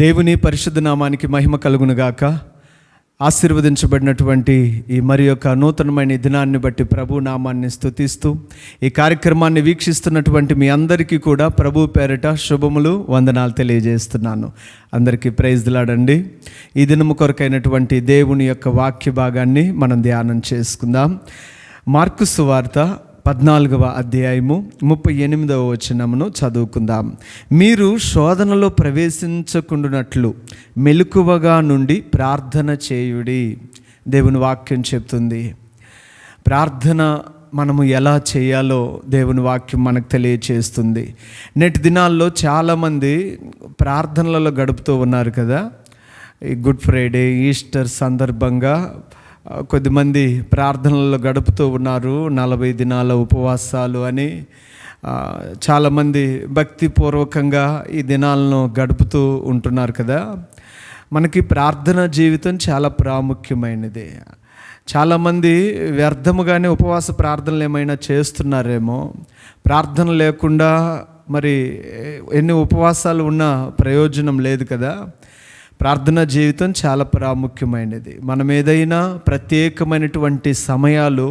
దేవుని పరిశుద్ధ నామానికి మహిమ కలుగునుగాక. ఆశీర్వదించబడినటువంటి ఈ మరి యొక్క నూతనమైన దినాన్ని బట్టి ప్రభు నామాన్ని స్తుతిస్తూ ఈ కార్యక్రమాన్ని వీక్షిస్తున్నటువంటి మీ అందరికీ కూడా ప్రభు పేరిట శుభములు వందనాలు తెలియజేస్తున్నాను. అందరికీ ప్రైజ్లాడండి ఈ దినము కొరకైనటువంటి దేవుని యొక్క వాక్య భాగాన్ని మనం ధ్యానం చేసుకుందాం. మార్కు సువార్త పద్నాలుగవ అధ్యాయము ముప్పై ఎనిమిదవ వచనమును చదువుకుందాం. మీరు శోధనలో ప్రవేశించకుండానట్లు మెలకువగా నుండి ప్రార్థన చేయుడి. దేవుని వాక్యం చెప్తుంది. ప్రార్థన మనము ఎలా చేయాలో దేవుని వాక్యం మనకు తెలియచేస్తుంది. నేటి దినాల్లో చాలామంది ప్రార్థనలలో గడుపుతూ ఉన్నారు కదా. ఈ గుడ్ ఫ్రైడే ఈస్టర్ సందర్భంగా కొద్దిమంది ప్రార్థనలు గడుపుతూ ఉన్నారు నలభై దినాల ఉపవాసాలు అని. చాలామంది భక్తిపూర్వకంగా ఈ దినాలను గడుపుతూ ఉంటున్నారు కదా. మనకి ప్రార్థన జీవితం చాలా ప్రాముఖ్యమైనది. చాలామంది వ్యర్థముగానే ఉపవాస ప్రార్థనలు ఏమైనా చేస్తున్నారేమో. ప్రార్థన లేకుండా మరి ఎన్ని ఉపవాసాలు ఉన్నా ప్రయోజనం లేదు కదా. ప్రార్థన జీవితం చాలా ప్రాముఖ్యమైనది. మనం ఏదైనా ప్రత్యేకమైనటువంటి సమయాలు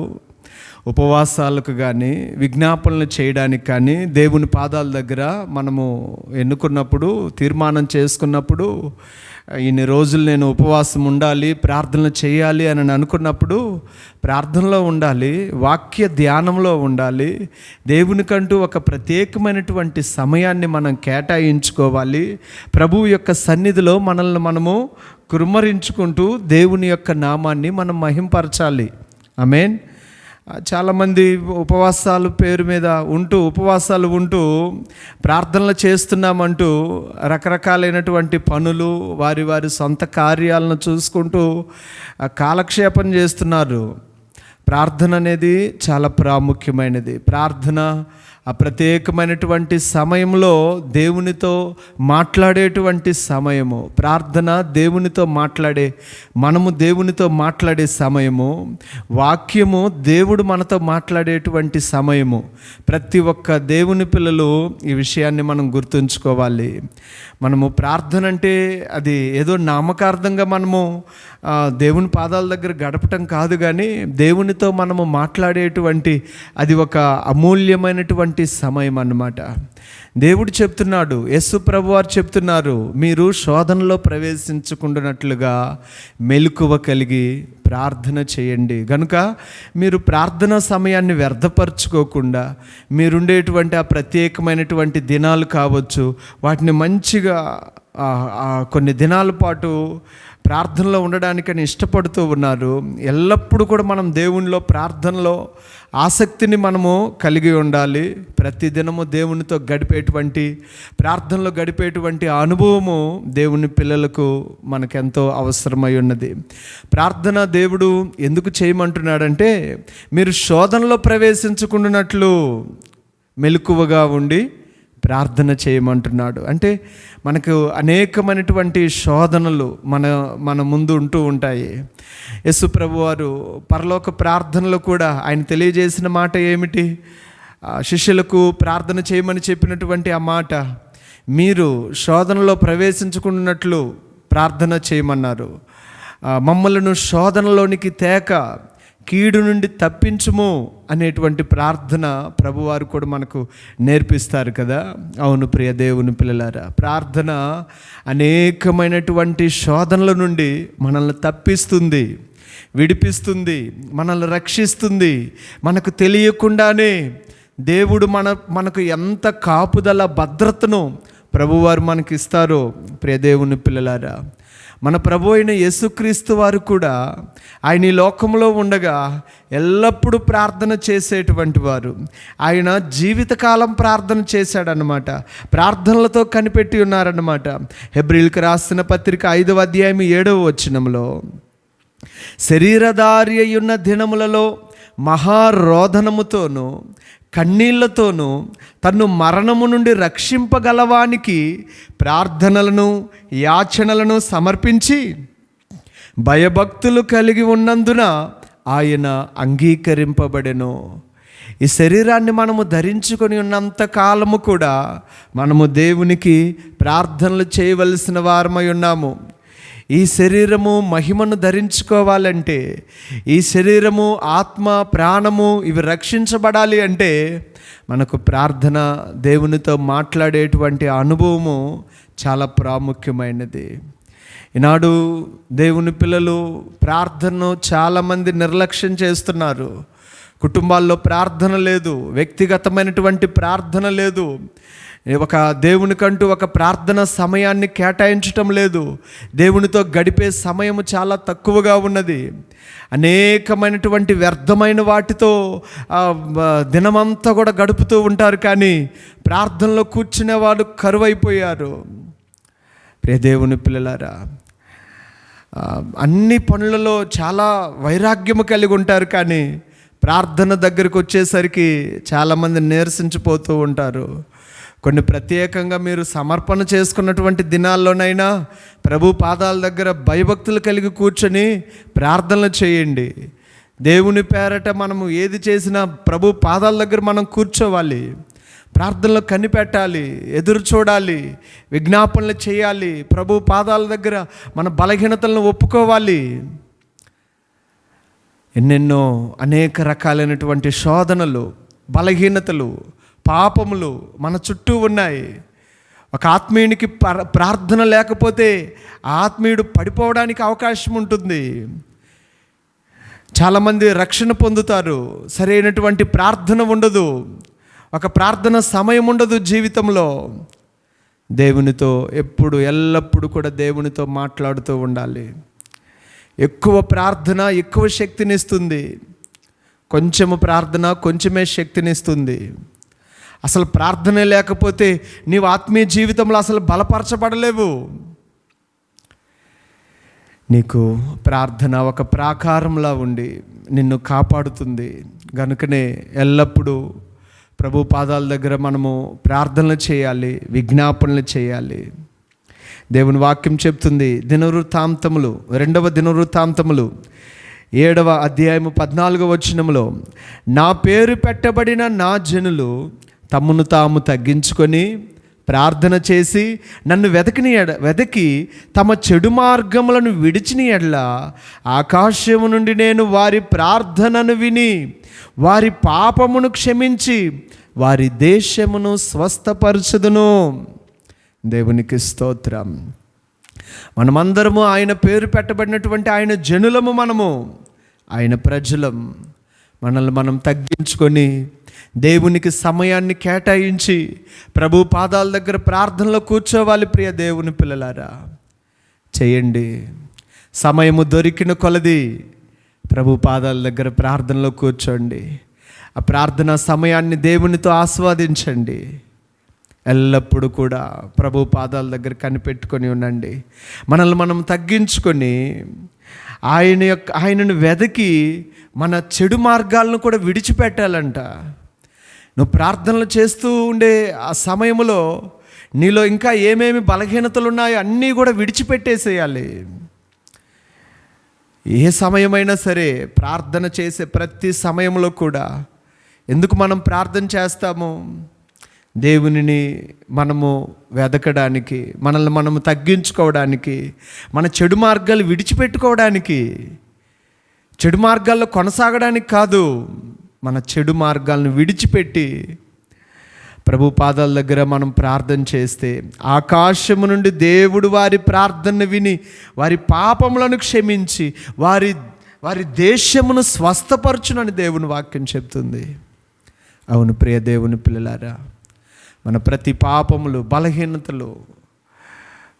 ఉపవాసాలకు కానీ విజ్ఞాపనలు చేయడానికి కానీ దేవుని పాదాల దగ్గర మనము ఎన్నుకున్నప్పుడు తీర్మానం చేసుకున్నప్పుడు ఇన్ని రోజులు నేను ఉపవాసం ఉండాలి ప్రార్థనలు చేయాలి అని అనుకున్నప్పుడు ప్రార్థనలో ఉండాలి వాక్య ధ్యానంలో ఉండాలి దేవునికంటూ ఒక ప్రత్యేకమైనటువంటి సమయాన్ని మనం కేటాయించుకోవాలి. ప్రభువు యొక్క సన్నిధిలో మనల్ని మనము కురుమరించుకుంటూ దేవుని యొక్క నామాన్ని మనం మహింపరచాలి. ఆమెన్. చాలామంది ఉపవాసాలు పేరు మీద ఉంటూ ఉపవాసాలు ఉంటూ ప్రార్థనలు చేస్తున్నామంటూ రకరకాలైనటువంటి పనులు వారి వారి సొంత కార్యాలను చూసుకుంటూ కాలక్షేపం చేస్తున్నారు. ప్రార్థన అనేది చాలా ప్రాముఖ్యమైనది. ప్రార్థన ఆ ప్రత్యేకమైనటువంటి సమయంలో దేవునితో మాట్లాడేటువంటి సమయము ప్రార్థన దేవునితో మాట్లాడే మనము దేవునితో మాట్లాడే సమయము వాక్యము దేవుడు మనతో మాట్లాడేటువంటి సమయము. ప్రతి ఒక్క దేవుని పిల్లలు ఈ విషయాన్ని మనం గుర్తుంచుకోవాలి. మనము ప్రార్థన అంటే అది ఏదో నామకార్థంగా మనము దేవుని పాదాల దగ్గర గడపటం కాదు కానీ దేవునితో మనము మాట్లాడేటువంటి అది ఒక అమూల్యమైనటువంటి సమయం అన్నమాట. దేవుడు చెప్తున్నాడు యస్సు ప్రభు వారు చెప్తున్నారు మీరు శోధనలో ప్రవేశించకుండానట్లుగా మెలకువ కలిగి ప్రార్థన చేయండి. కనుక మీరు ప్రార్థన సమయాన్ని వ్యర్థపరచుకోకుండా మీరుండేటువంటి ఆ ప్రత్యేకమైనటువంటి దినాలు కావచ్చు వాటిని మంచిగా కొన్ని దినాల పాటు ప్రార్థనలో ఉండడానికని ఇష్టపడుతూ ఉన్నారు. ఎల్లప్పుడూ కూడా మనం దేవునిలో ప్రార్థనలో ఆసక్తిని మనము కలిగి ఉండాలి. ప్రతిదినము దేవునితో గడిపేటువంటి ప్రార్థనలో గడిపేటువంటి అనుభవము దేవుని పిల్లలకు మనకెంతో అవసరమై ఉన్నది. ప్రార్థన దేవుడు ఎందుకు చేయమంటున్నాడంటే మీరు శోధనలో ప్రవేశించుకున్నట్లు మెలకువగా ఉండి ప్రార్థన చేయమంటున్నాడు. అంటే మనకు అనేకమైనటువంటి శోధనలు మన మన ముందు ఉంటూ ఉంటాయి. యశు ప్రభు వారు పరలోక ప్రార్థనలు కూడా ఆయన తెలియజేసిన మాట ఏమిటి? శిష్యులకు ప్రార్థన చేయమని చెప్పినటువంటి ఆ మాట మీరు శోధనలో ప్రవేశించుకున్నట్లు ప్రార్థన చేయమన్నారు. మమ్మలను శోధనలోనికి తేక కీడు నుండి తప్పించుము అనేటువంటి ప్రార్థన ప్రభువారు కూడా మనకు నేర్పిస్తారు కదా. అవును ప్రియ దేవుని పిల్లలారా ప్రార్థన అనేకమైనటువంటి శోధనల నుండి మనల్ని తప్పిస్తుంది విడిపిస్తుంది మనల్ని రక్షిస్తుంది. మనకు తెలియకుండానే దేవుడు మన మనకు ఎంత కాపుదల భద్రతను ప్రభువారు మనకి ఇస్తారో పిల్లలారా మన ప్రభు అయిన యేసుక్రీస్తు వారు కూడా ఆయన ఈ లోకంలో ఉండగా ఎల్లప్పుడూ ప్రార్థన చేసేటువంటి వారు. ఆయన జీవితకాలం ప్రార్థన చేశాడనమాట ప్రార్థనలతో కనిపెట్టి ఉన్నారన్నమాట. హెబ్రిల్కి రాసిన పత్రిక ఐదవ అధ్యాయం ఏడవ వచనంలో శరీరధారి ఉన్న దినములలో మహారోధనముతోనూ కన్నీళ్ళతోనూ తన్ను మరణము నుండి రక్షింపగలవానికి ప్రార్థనలను యాచనలను సమర్పించి భయభక్తులు కలిగి ఉన్నందున ఆయన అంగీకరింపబడెను. ఈ శరీరాన్ని మనము ధరించుకొని ఉన్నంత కాలము కూడా మనము దేవునికి ప్రార్థనలు చేయవలసిన వారమై ఉన్నాము. ఈ శరీరము మహిమను ధరించుకోవాలంటే ఈ శరీరము ఆత్మ ప్రాణము ఇవి రక్షించబడాలి అంటే మనకు ప్రార్థన దేవునితో మాట్లాడేటువంటి అనుభవము చాలా ప్రాముఖ్యమైనది. ఈనాడు దేవుని పిల్లలు ప్రార్థనను చాలామంది నిర్లక్ష్యం చేస్తున్నారు. కుటుంబాల్లో ప్రార్థన లేదు వ్యక్తిగతమైనటువంటి ప్రార్థన లేదు. ఒక దేవునికంటూ ఒక ప్రార్థన సమయాన్ని కేటాయించటం లేదు. దేవునితో గడిపే సమయం చాలా తక్కువగా ఉన్నది. అనేకమైనటువంటి వ్యర్థమైన వాటితో దినమంతా కూడా గడుపుతూ ఉంటారు కానీ ప్రార్థనలో కూర్చునే వాళ్ళు కరువైపోయారు. ప్రియ దేవుని పిల్లలారా అన్ని పనులలో చాలా వైరాగ్యము కలిగి ఉంటారు కానీ ప్రార్థన దగ్గరికి వచ్చేసరికి చాలామంది నీరసించిపోతూ ఉంటారు. కొన్ని ప్రత్యేకంగా మీరు సమర్పణ చేసుకున్నటువంటి దినాల్లోనైనా ప్రభు పాదాల దగ్గర భయభక్తులు కలిగి కూర్చొని ప్రార్థనలు చేయండి. దేవుని పేరట మనము ఏది చేసినా ప్రభు పాదాల దగ్గర మనం కూర్చోవాలి. ప్రార్థనలు కనిపెట్టాలి ఎదురు చూడాలి విజ్ఞాపనలు చేయాలి. ప్రభు పాదాల దగ్గర మన బలహీనతలను ఒప్పుకోవాలి. ఎన్నెన్నో అనేక రకాలైనటువంటి శోధనలు బలహీనతలు పాపములు మన చుట్టూ ఉన్నాయి. ఒక ఆత్మీయునికి ప్రార్థన లేకపోతే ఆత్మీయుడు పడిపోవడానికి అవకాశం ఉంటుంది. చాలామంది రక్షణ పొందుతారు. సరైనటువంటి ప్రార్థన ఉండదు. ఒక ప్రార్థన సమయం ఉండదు జీవితంలో. దేవునితో ఎప్పుడు ఎల్లప్పుడూ కూడా దేవునితో మాట్లాడుతూ ఉండాలి. ఎక్కువ ప్రార్థన ఎక్కువ శక్తినిస్తుంది కొంచెము ప్రార్థన కొంచెమే శక్తినిస్తుంది అసలు ప్రార్థనే లేకపోతే నీవు ఆత్మీయ జీవితంలో అసలు బలపరచబడలేవు. నీకు ప్రార్థన ఒక ప్రాకారంలా ఉండి నిన్ను కాపాడుతుంది. గనుకనే ఎల్లప్పుడూ ప్రభు పాదాల దగ్గర మనము ప్రార్థనలు చేయాలి విజ్ఞాపనలు చేయాలి. దేవుని వాక్యం చెప్తుంది దినవృత్తాంతములు రెండవ దినవృత్తాంతములు ఏడవ అధ్యాయము పద్నాలుగవ వచనములో నా పేరు పెట్టబడిన నా జనులు తమ్మును తాము తగ్గించుకొని ప్రార్థన చేసి నన్ను వెతకిని ఎడ వెతకి తమ చెడు మార్గములను విడిచిన ఎడల ఆకాశము నుండి నేను వారి ప్రార్థనను విని వారి పాపమును క్షమించి వారి దేశమును స్వస్థపరచుదును. దేవునికి స్తోత్రం. మనమందరము ఆయన పేరు పెట్టబడినటువంటి ఆయన జనులము మనము ఆయన ప్రజలం. మనల్ని మనం తగ్గించుకొని దేవునికి సమయాన్ని కేటాయించి ప్రభు పాదాల దగ్గర ప్రార్థనలో కూర్చోవాలి ప్రియ దేవుని పిల్లలారా. చేయండి. సమయము దొరికిన కొలది ప్రభు పాదాల దగ్గర ప్రార్థనలో కూర్చోండి. ఆ ప్రార్థన సమయాన్ని దేవునితో ఆస్వాదించండి. ఎల్లప్పుడూ కూడా ప్రభు పాదాల దగ్గర కనిపెట్టుకొని ఉండండి. మనల్ని మనం తగ్గించుకొని ఆయన యొక్క ఆయనను వెదకి మన చెడు మార్గాలను కూడా విడిచిపెట్టాలంట. నువ్వు ప్రార్థనలు చేస్తూ ఉండే ఆ సమయంలో నీలో ఇంకా ఏమేమి బలహీనతలు ఉన్నాయో అన్నీ కూడా విడిచిపెట్టేసేయాలి. ఏ సమయమైనా సరే ప్రార్థన చేసే ప్రతి సమయంలో కూడా ఎందుకు మనం ప్రార్థన చేస్తాము? దేవునిని మనము వెదకడానికి మనల్ని మనము తగ్గించుకోవడానికి మన చెడు మార్గాలు విడిచిపెట్టుకోవడానికి చెడు మార్గాల్లో కొనసాగడానికి కాదు. మన చెడు మార్గాలను విడిచిపెట్టి ప్రభు పాదాల దగ్గర మనం ప్రార్థన చేస్తే ఆకాశము నుండి దేవుడు వారి ప్రార్థన విని వారి పాపములను క్షమించి వారి వారి దేశమును స్వస్థపరచునని దేవుని వాక్యం చెప్తుంది. అవును ప్రియ దేవుని పిల్లలారా మన ప్రతి పాపములు బలహీనతలు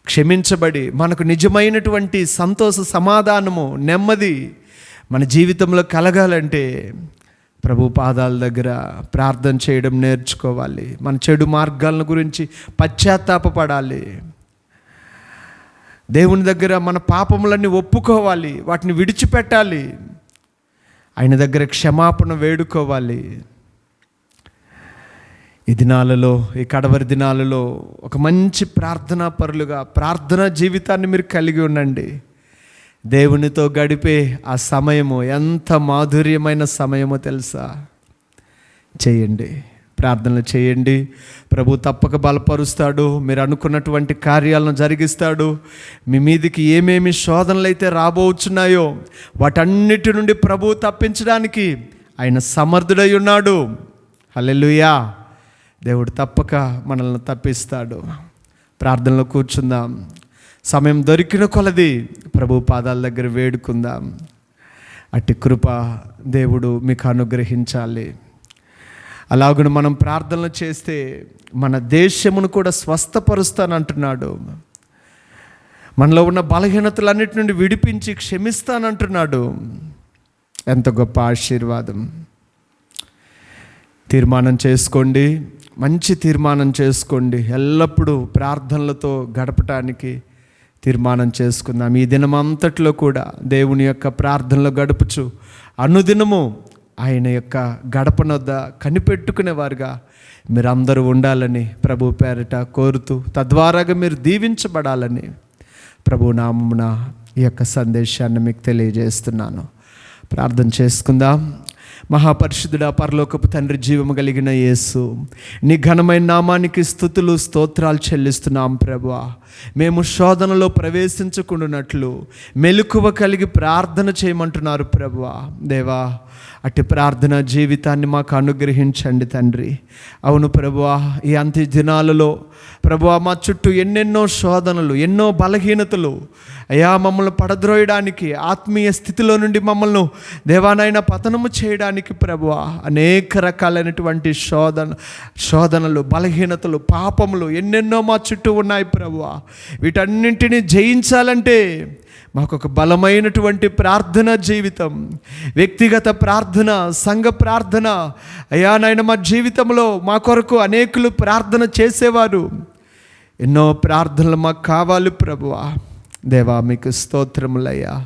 క్షమించబడి మనకు నిజమైనటువంటి సంతోష సమాధానము నెమ్మది మన జీవితంలో కలగాలంటే ప్రభు పాదాల దగ్గర ప్రార్థన చేయడం నేర్చుకోవాలి. మన చెడు మార్గాలను గురించి పశ్చాత్తాపపడాలి. దేవుని దగ్గర మన పాపములన్నీ ఒప్పుకోవాలి. వాటిని విడిచిపెట్టాలి. ఆయన దగ్గర క్షమాపణ వేడుకోవాలి. ఈ దినాలలో ఈ కడవరి దినాలలో ఒక మంచి ప్రార్థనా పరులుగా ప్రార్థనా జీవితాన్ని మీరు కలిగి ఉండండి. దేవునితో గడిపే ఆ సమయము ఎంత మాధుర్యమైన సమయమో తెలుసా? చేయండి. ప్రార్థనలు చేయండి. ప్రభు తప్పక బలపరుస్తాడు. మీరు అనుకున్నటువంటి కార్యాలను జరిగిస్తాడు. మీ మీదికి ఏమేమి శోధనలు అయితే రాబోచున్నాయో వాటన్నిటి నుండి ప్రభు తప్పించడానికి ఆయన సమర్థుడై ఉన్నాడు. హలెలుయా దేవుడు తప్పక మనల్ని తప్పిస్తాడు. ప్రార్థనలో కూర్చుందాం. సమయం దొరికిన కొలది ప్రభు పాదాల దగ్గర వేడుకుందాం. అట్టి కృప దేవుడు మీకు అనుగ్రహించాలి. అలాగను మనం ప్రార్థనలు చేస్తే మన దేశమును కూడా స్వస్థపరుస్తానంటున్నాడు మనలో ఉన్న బలహీనతలన్నిటి నుండి విడిపించి క్షమిస్తానంటున్నాడు ఎంత గొప్ప ఆశీర్వాదం. తీర్మానం చేసుకోండి. మంచి తీర్మానం చేసుకోండి. ఎల్లప్పుడూ ప్రార్థనలతో గడపటానికి తీర్మానం చేసుకుందాం ఈ దినమంతట్లో కూడా దేవుని యొక్క ప్రార్థనలో గడుపుచు అనుదినము ఆయన యొక్క గడపనొద్ద కనిపెట్టుకునేవారుగా మీరందరూ ఉండాలని ప్రభు పేరిట కోరుతూ తద్వారాగా మీరు దీవించబడాలని ప్రభు నామమున ఈ యొక్క సందేశాన్ని మీకు తెలియజేస్తున్నాను. ప్రార్థన చేసుకుందాం. మహాపరిశుద్ధుడ పరలోకపు తండ్రి జీవము కలిగిన యేసు. నీ ఘనమైన నామానికి స్థుతులు స్తోత్రాలు చెల్లిస్తున్నాం ప్రభా. మేము శోధనలో ప్రవేశించకుండానట్లు మెలకువ కలిగి ప్రార్థన చేయమంటున్నారు ప్రభువా దేవా అట్టి ప్రార్థన జీవితాన్ని మాకు అనుగ్రహించండి తండ్రి. అవును ప్రభువా ఈ అంత్య దినాలలో ప్రభువా మా చుట్టూ ఎన్నెన్నో శోధనలు ఎన్నో బలహీనతలు అయ్యా మమ్మల్ని పడద్రోయడానికి ఆత్మీయ స్థితిలో నుండి మమ్మల్ని దేవానైనా పతనము చేయడానికి ప్రభు అనేక రకాలైనటువంటి శోధన శోధనలు బలహీనతలు పాపములు ఎన్నెన్నో మా చుట్టూ ఉన్నాయి ప్రభు వీటన్నింటినీ జయించాలంటే మాకు ఒక బలమైనటువంటి ప్రార్థన జీవితం వ్యక్తిగత ప్రార్థన సంఘ ప్రార్థన అయ్యా నాయన మా జీవితంలో మా కొరకు అనేకులు ప్రార్థన చేసేవారు. ఎన్నో ప్రార్థనలు మాకు కావాలి ప్రభువా. దేవా మీకు స్తోత్రములయ్యా.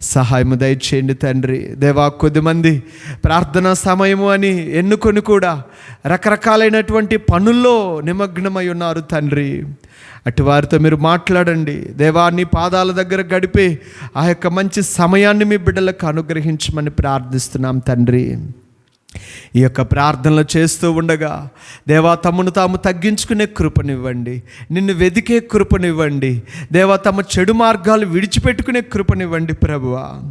సహాయము దయచేయండి తండ్రి. దేవా కొద్దిమంది ప్రార్థనా సమయము అని ఎన్నుకొని కూడా రకరకాలైనటువంటి పనుల్లో నిమగ్నమై ఉన్నారు తండ్రి. అటు వారితో మీరు మాట్లాడండి. దేవా నీ పాదాల దగ్గర గడిపి ఆ యొక్క మంచి సమయాన్ని మీ బిడ్డలకు అనుగ్రహించమని ప్రార్థిస్తున్నాం తండ్రి. ఈ యొక్క ప్రార్థనలు చేస్తూ ఉండగా దేవా తమను తాము తగ్గించుకునే కృపనివ్వండి నిన్ను వెదికే కృపనివ్వండి దేవా తమ చెడు మార్గాలు విడిచిపెట్టుకునే కృపనివ్వండి ప్రభువా.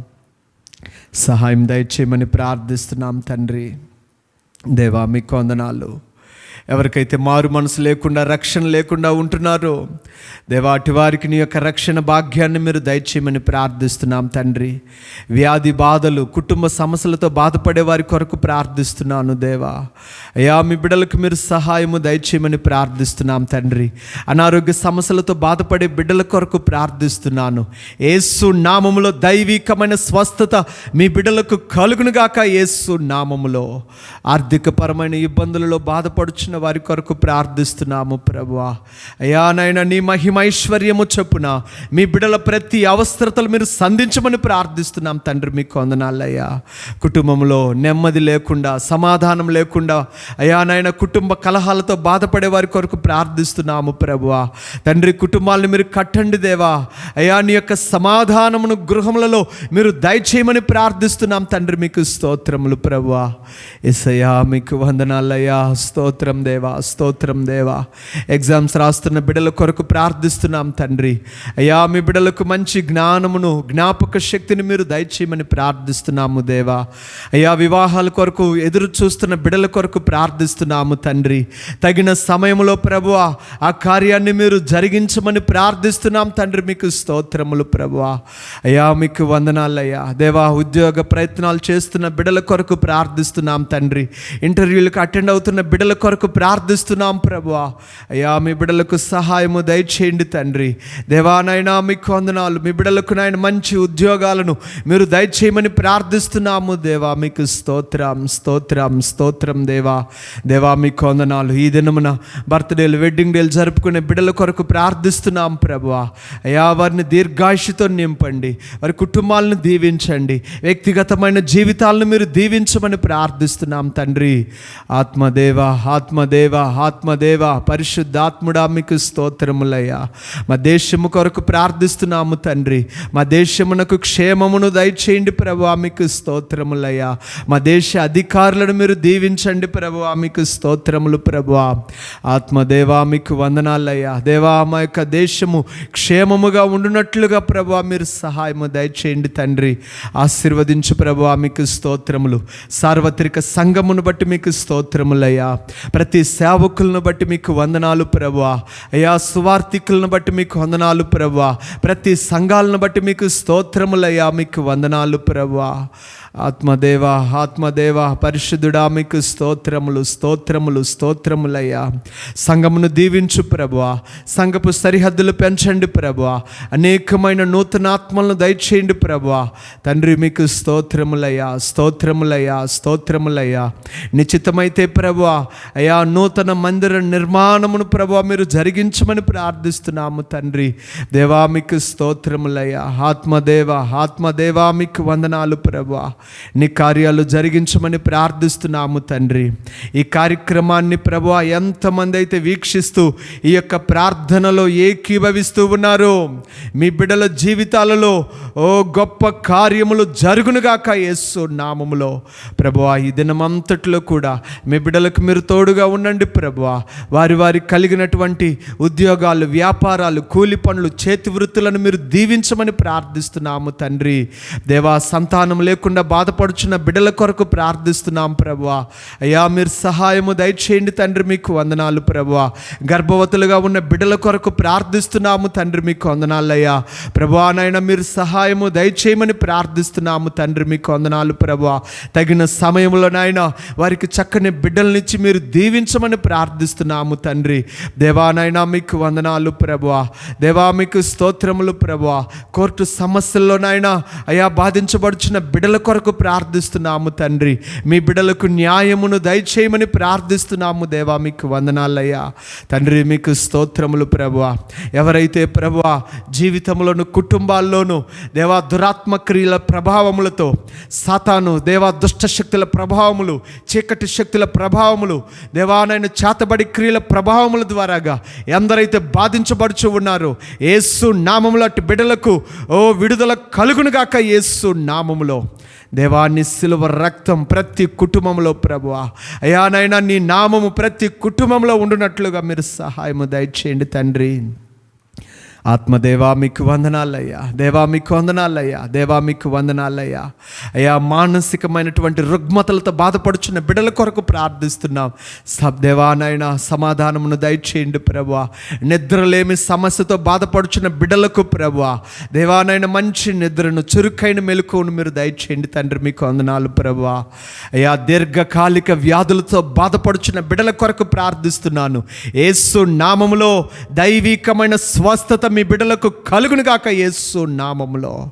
సహాయం దయచేయమని ప్రార్థిస్తున్నాం తండ్రి. దేవా మీకు వందనాలు. ఎవరికైతే మారు మనసు లేకుండా రక్షణ లేకుండా ఉంటున్నారో దేవాటి వారికి నీ యొక్క రక్షణ భాగ్యాన్ని మీరు దయచేయమని ప్రార్థిస్తున్నాం తండ్రి. వ్యాధి బాధలు కుటుంబ సమస్యలతో బాధపడే వారి కొరకు ప్రార్థిస్తున్నాను దేవా. అయా మీ బిడ్డలకు మీరు సహాయము దయచేయమని ప్రార్థిస్తున్నాం తండ్రి. అనారోగ్య సమస్యలతో బాధపడే బిడ్డల కొరకు ప్రార్థిస్తున్నాను. ఏసు నామములో దైవికమైన స్వస్థత మీ బిడ్డలకు కలుగునుగాక ఏసు నామములో. ఆర్థికపరమైన ఇబ్బందులలో బాధపడుచున్న వారి కొరకు ప్రార్థిస్తున్నాము ప్రభువా. అయ్యా నాయన నీ మహిమైశ్వర్యము చొప్పున మీ బిడల ప్రతి అవసరతలు మీరు సంధించమని ప్రార్థిస్తున్నాం తండ్రి మీకు వందనాలయ్యా కుటుంబంలో నెమ్మది లేకుండా సమాధానం లేకుండా అయ్యా నాయన కుటుంబ కలహాలతో బాధపడే వారి కొరకు ప్రార్థిస్తున్నాము ప్రభువా. తండ్రి కుటుంబాలను మీరు కట్టండి దేవా. అయ్యా నీ యొక్క సమాధానమును గృహములలో మీరు దయచేయమని ప్రార్థిస్తున్నాం తండ్రి మీకు స్తోత్రములు ప్రభువా. ఎసయ్యా మీకు వందనాలయ్యా స్తోత్రం దేవా స్తోత్రం దేవా. ఎగ్జామ్స్ రాస్తున్న బిడ్డల కొరకు ప్రార్థిస్తున్నాం తండ్రి. అయ్యా మీ బిడ్డలకు మంచి జ్ఞానమును జ్ఞాపక శక్తిని మీరు దయచేయమని ప్రార్థిస్తున్నాము దేవా. అయ్యా వివాహాల కొరకు ఎదురు చూస్తున్న బిడ్డల కొరకు ప్రార్థిస్తున్నాము తండ్రి. తగిన సమయంలో ప్రభువా ఆ కార్యాన్ని మీరు జరిగించమని ప్రార్థిస్తున్నాం తండ్రి మీకు స్తోత్రములు ప్రభువా. అయ్యా మీకు వందనాలయ్యా. దేవా ఉద్యోగ ప్రయత్నాలు చేస్తున్న బిడ్డల కొరకు ప్రార్థిస్తున్నాం తండ్రి. ఇంటర్వ్యూలకు అటెండ్ అవుతున్న బిడ్డల కొరకు ప్రార్థిస్తున్నాం ప్రభువా. అయ్యా మీ బిడ్డలకు సహాయము దయచేయండి తండ్రి. దేవానైనా మీకు వందనాలు. మీ బిడ్డలకు నాయన మంచి ఉద్యోగాలను మీరు దయచేయమని ప్రార్థిస్తున్నాము దేవా. మీకు స్తోత్రం స్తోత్రం స్తోత్రం దేవా. దేవా మీకు వందనాలు. ఈ దినమున బర్త్డేలు వెడ్డింగ్ డేలు జరుపుకునే బిడ్డల కొరకు ప్రార్థిస్తున్నాం ప్రభువా. అయ్యా వారిని దీర్ఘాయుషుతో నింపండి. వారి కుటుంబాలను దీవించండి. వ్యక్తిగతమైన జీవితాలను మీరు దీవించమని ప్రార్థిస్తున్నాం తండ్రి. ఆత్మదేవ ఆత్మ ఆత్మదేవ ఆత్మదేవ పరిశుద్ధాత్ముడా మీకు స్తోత్రములయ్యా. మా దేశము కొరకు ప్రార్థిస్తున్నాము తండ్రి. మా దేశమునకు క్షేమమును దయచేయండి ప్రభు మీకు స్తోత్రములయ్యా. మా దేశ అధికారులను మీరు దీవించండి ప్రభు మీకు స్తోత్రములు ప్రభు ఆత్మదేవా మీకు వందనాలయ్యా. దేవా మా యొక్క దేశము క్షేమముగా ఉండునట్లుగా ప్రభు మీరు సహాయము దయచేయండి తండ్రి. ఆశీర్వదించు ప్రభు మీకు స్తోత్రములు. సార్వత్రిక సంఘమును బట్టి మీకు స్తోత్రములయ్యా. ప్రతి సేవకులను బట్టి మీకు వందనాలు ప్రభా అయా సువార్థికులను బట్టి మీకు వందనాలు ప్రభా ప్రతి సంఘాలను బట్టి మీకు స్తోత్రములయ్యా మీకు వందనాలు ప్రభా ఆత్మదేవ ఆత్మదేవ పరిశుద్ధుడా మీకు స్తోత్రములు స్తోత్రములు స్తోత్రములయ్యా. సంఘమును దీవించు ప్రభువా. సంఘపు సరిహద్దులు పెంచండి ప్రభువా. అనేకమైన నూతనాత్మలను దయచేయండి ప్రభువా. తండ్రి మీకు స్తోత్రములయ్యా స్తోత్రములయ్యా స్తోత్రములయ్యా. నిశ్చితమైతే ప్రభువా అయ్యా నూతన మందిర నిర్మాణమును ప్రభువా మీరు జరిగించమని ప్రార్థిస్తున్నాము తండ్రి. దేవా మీకు స్తోత్రములయ్యా. ఆత్మదేవ ఆత్మదేవా మీకు వందనాలు ప్రభువా. నీ కార్యాలు జరిగించమని ప్రార్థిస్తున్నాము తండ్రి. ఈ కార్యక్రమాన్ని ప్రభు ఎంతమంది అయితే వీక్షిస్తూ ఈ యొక్క ప్రార్థనలో ఏకీభవిస్తూ ఉన్నారో మీ బిడ్డల జీవితాలలో ఓ గొప్ప కార్యములు జరుగునుగాక యేసు నామములో. ప్రభు ఈ దినమంతట్లో కూడా మీ బిడ్డలకు మీరు తోడుగా ఉండండి ప్రభు వారి వారి కలిగినటువంటి ఉద్యోగాలు వ్యాపారాలు కూలి పనులు చేతి వృత్తులను మీరు దీవించమని ప్రార్థిస్తున్నాము తండ్రి. దేవా సంతానం లేకుండా బాధపడుచున్న బిడ్డల కొరకు ప్రార్థిస్తున్నాం ప్రభువా. అయ్యా మీరు సహాయము దయచేయండి తండ్రి మీకు వందనాలు ప్రభువా. గర్భవతులుగా ఉన్న బిడ్డల కొరకు ప్రార్థిస్తున్నాము తండ్రి మీకు వందనాలయ్యా ప్రభువా నాయన మీరు సహాయము దయచేయమని ప్రార్థిస్తున్నాము తండ్రి మీకు వందనాలు ప్రభువా. తగిన సమయంలో నాయన వారికి చక్కని బిడ్డలనిచ్చి మీరు దీవించమని ప్రార్థిస్తున్నాము తండ్రి. దేవానైనా మీకు వందనాలు ప్రభువా. దేవా మీకు స్తోత్రములు ప్రభువా. కోర్టు సమస్యల్లోనైనా అయా బాధించబడుచున్న బిడ్డల కొరకు ప్రార్థిస్తున్నాము తండ్రి. మీ బిడ్డలకు న్యాయమును దయచేయమని ప్రార్థిస్తున్నాము దేవా మీకు వందనాలయ్యా. తండ్రి మీకు స్తోత్రములు ప్రభువ. ఎవరైతే ప్రభువ జీవితంలోను కుటుంబాల్లోనూ దేవా దురాత్మ క్రియల ప్రభావములతో సాతాను దేవా దుష్ట శక్తుల ప్రభావములు చీకటి శక్తుల ప్రభావములు దేవానైన చేతబడి క్రియల ప్రభావముల ద్వారాగా ఎందరైతే బాధించబడుచు ఉన్నారో ఏసు నామములు అటు బిడ్డలకు ఓ విడుదల కలుగునుగాక ఏసు నామములో. దేవాన్ని సిలువ రక్తం ప్రతి కుటుంబంలో ప్రభు అయానైనా నీ నామము ప్రతి కుటుంబంలో ఉండునట్లుగా మీరు సహాయము దయచేయండి తండ్రి. ఆత్మదేవా మీకు వందనాలయ్యా. దేవా మీకు వందనాలయ్యా. దేవా మీకు వందనాలయ్యా. అయ్యా మానసికమైనటువంటి రుగ్మతలతో బాధపడుచున్న బిడ్డల కొరకు ప్రార్థిస్తున్నాం. సబ్ సమాధానమును దయచేయండి ప్రభువ. నిద్రలేమి సమస్యతో బాధపడుచున్న బిడ్డలకు ప్రభువ. దేవానైనా మంచి నిద్రను చురుకైన మెలకువను మీరు దయచేయండి తండ్రి మీకు వందనాలు ప్రభువ. అయ్యా దీర్ఘకాలిక వ్యాధులతో బాధపడుచున్న బిడ్డల కొరకు ప్రార్థిస్తున్నాను. ఏసు నామములో దైవికమైన స్వస్థత మీ బిడ్డలకు కలుగును గాక యేసు నామములో.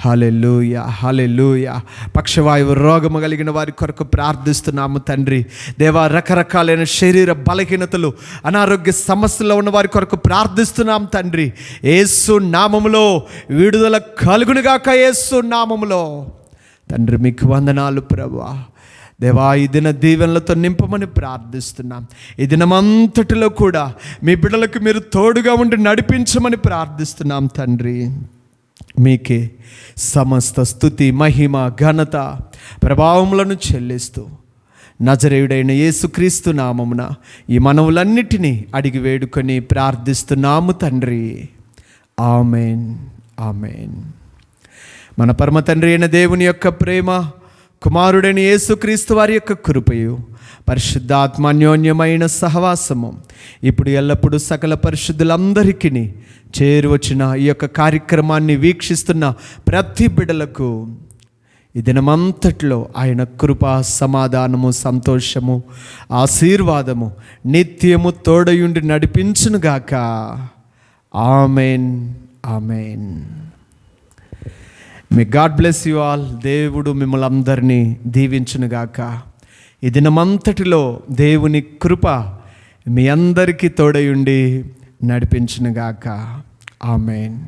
హలెలుయ హలెలుయ పక్షవాయువు రోగము కలిగిన వారి కొరకు ప్రార్థిస్తున్నాము తండ్రి. దేవా రకరకాలైన శరీర బలహీనతలు అనారోగ్య సమస్యల్లో ఉన్న వారి కొరకు ప్రార్థిస్తున్నాం తండ్రి. యేసు నామములో విడుదల కలుగునుగాక యేసు నామములో. తండ్రి మీకు వందనాలు ప్రభా దేవా ఈ దిన దీవెనలతో నింపమని ప్రార్థిస్తున్నాం. ఈ దినమంతటిలో కూడా మీ బిడ్డలకు మీరు తోడుగా ఉండి నడిపించమని ప్రార్థిస్తున్నాం తండ్రి. మీకే సమస్త స్థుతి మహిమ ఘనత ప్రభావములను చెల్లిస్తూ నజరేయుడైన యేసుక్రీస్తు నామమున ఈ మనవులన్నిటినీ అడిగి వేడుకొని ప్రార్థిస్తున్నాము తండ్రి. ఆమెన్. ఆమెన్. మన పరమ తండ్రి అయిన దేవుని యొక్క ప్రేమ కుమారుడైన యేసుక్రీస్తు వారి యొక్క కృపయు పరిశుద్ధాత్మాన్యోన్యమైన సహవాసము ఇప్పుడు ఎల్లప్పుడూ సకల పరిశుద్ధులందరికీ చేరువచ్చిన ఈ యొక్క కార్యక్రమాన్ని వీక్షిస్తున్న ప్రతి బిడలకు ఈ దినమంతట్లో ఆయన కృప సమాధానము సంతోషము ఆశీర్వాదము నిత్యము తోడయుండి నడిపించునుగాక. Amen. Amen. May God bless you all దేవుడు మిమ్మల్ని అందరినీ దీవించునుగాక. ఈ దినమంతటిలో దేవుని కృప మీ అందరికీ తోడయుండి నడిపించునుగాక. ఆమెన్.